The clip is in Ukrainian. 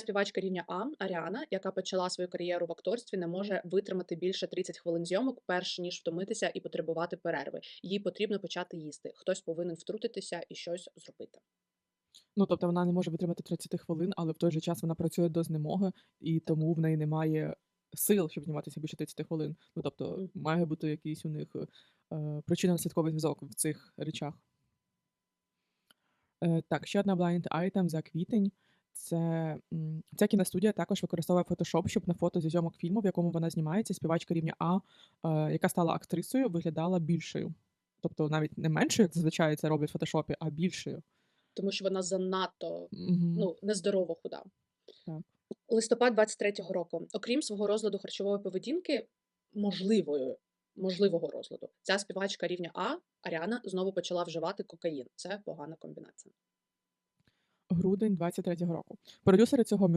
співачка рівня А Аріана, яка почала свою кар'єру в акторстві, не може витримати більше 30 хвилин зйомок, перш ніж втомитися і потребувати перерви. Їй потрібно почати їсти. Хтось повинен втрутитися і щось зробити. Ну, тобто вона не може витримати 30 хвилин, але в той же час вона працює до знемоги, і тому в неї немає сил, щоб зніматися більше 30 хвилин. Ну, тобто, має бути якийсь у них е, причинно-наслідковий зв'язок в цих речах. Е, так, ще одна blind item за квітень. Це ця кіностудія також використовує Photoshop, щоб на фото зі зйомок фільму, в якому вона знімається, співачка рівня А, е, яка стала актрисою, виглядала більшою. Тобто навіть не меншою, як зазвичай це роблять в фотошопі, а більшою. Тому що вона занадто Мгм. ну, нездорово худа. Так. Листопад 23-го року. Окрім свого розладу харчової поведінки, можливої, можливого розладу, ця співачка рівня А Аріана знову почала вживати кокаїн. Це погана комбінація. Грудень 23-го року. Продюсери цього